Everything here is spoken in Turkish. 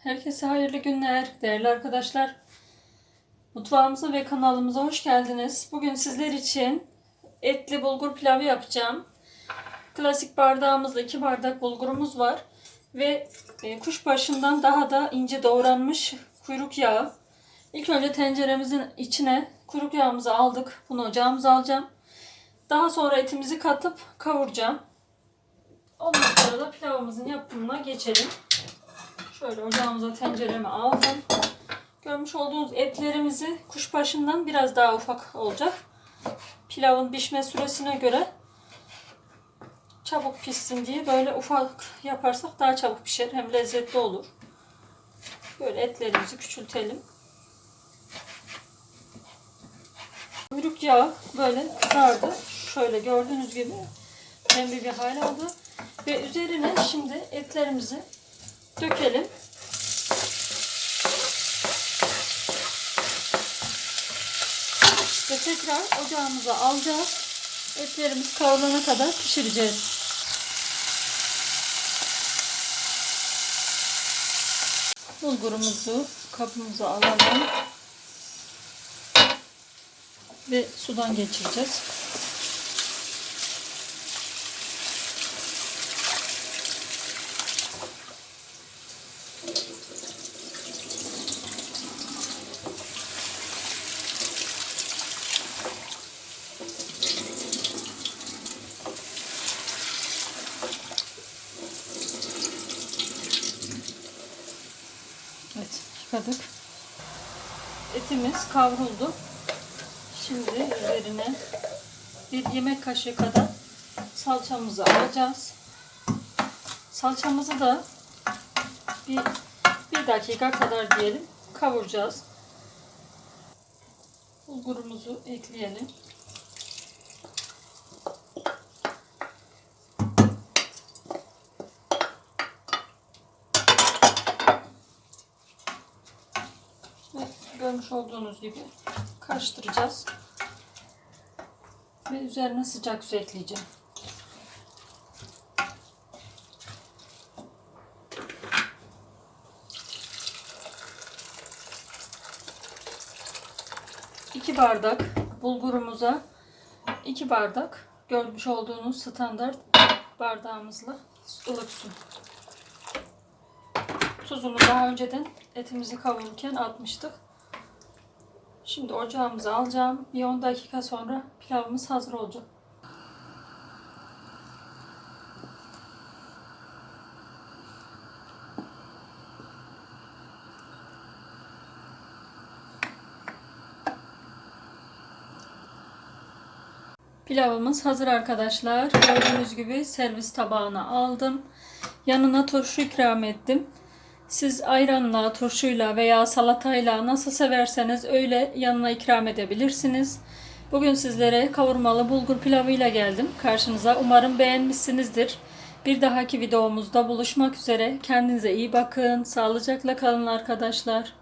Herkese hayırlı günler değerli arkadaşlar. Mutfağımıza ve kanalımıza hoş geldiniz. Bugün sizler için etli bulgur pilavı yapacağım. Klasik bardağımızda iki bardak bulgurumuz var. Ve e, kuşbaşından daha da ince doğranmış kuyruk yağı. İlk önce tenceremizin içine kuyruk yağımızı aldık. Bunu ocağımıza alacağım. Daha sonra etimizi katıp kavuracağım. Ondan sonra da pilavımızın yapımına geçelim. Şöyle ocağımıza tenceremi aldım. Görmüş olduğunuz etlerimizi kuşbaşından biraz daha ufak olacak. Pilavın pişme süresine göre çabuk pişsin diye böyle ufak yaparsak daha çabuk pişer. Hem lezzetli olur. Böyle etlerimizi küçültelim. Kuyruk yağı böyle kızardı. Şöyle gördüğünüz gibi pembe bir hal aldı. Ve üzerine şimdi etlerimizi dökelim. Ve tekrar ocağımıza alacağız. Etlerimiz kavrulana kadar pişireceğiz. Bulgurumuzu kabımıza alalım. Ve sudan geçireceğiz. Yıkadık. Etimiz kavruldu. Şimdi üzerine bir yemek kaşığı kadar salçamızı alacağız. Salçamızı da bir, bir dakika kadar diyelim kavuracağız. Bulgurumuzu ekleyelim. Ve görmüş olduğunuz gibi karıştıracağız. Ve üzerine sıcak su ekleyeceğim. İki bardak bulgurumuza iki bardak görmüş olduğunuz standart bardağımızla ılık su. Tuzunu daha önceden etimizi kavururken atmıştık. Şimdi ocağımıza alacağım. Bir 10 dakika sonra pilavımız hazır olacak. Pilavımız hazır arkadaşlar. Gördüğünüz gibi servis tabağına aldım. Yanına turşu ikram ettim. Siz ayranla, turşuyla veya salatayla nasıl severseniz öyle yanına ikram edebilirsiniz. Bugün sizlere kavurmalı bulgur pilavıyla geldim karşınıza. Umarım beğenmişsinizdir. Bir dahaki videomuzda buluşmak üzere. Kendinize iyi bakın. Sağlıcakla kalın arkadaşlar.